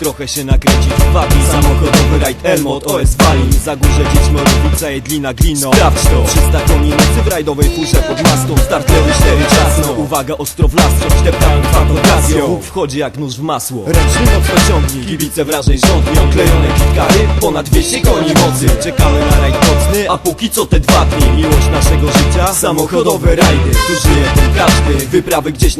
trochę się nakręcić. Wagi Samochodowy rajd Elmot, OS Wali. Za górze dzieć Morowica, Jedlina, Glino. Sprawdź to. 300 koni nocy w rajdowej furze pod maską Startery 4 czasno Uwaga, ostro w las, coś deptałem fantazją Bóg wchodzi jak nóż w masło. Ręczny mocno ciągnij, kibice wrażeń rządni. Oklejone kitkary, ponad 200 koni mocy. Czekamy na rajd nocny, a póki co te dwa dni. Miłość naszego życia, samochodowe rajdy. Tu żyje ten każdy, wyprawy gdzieś na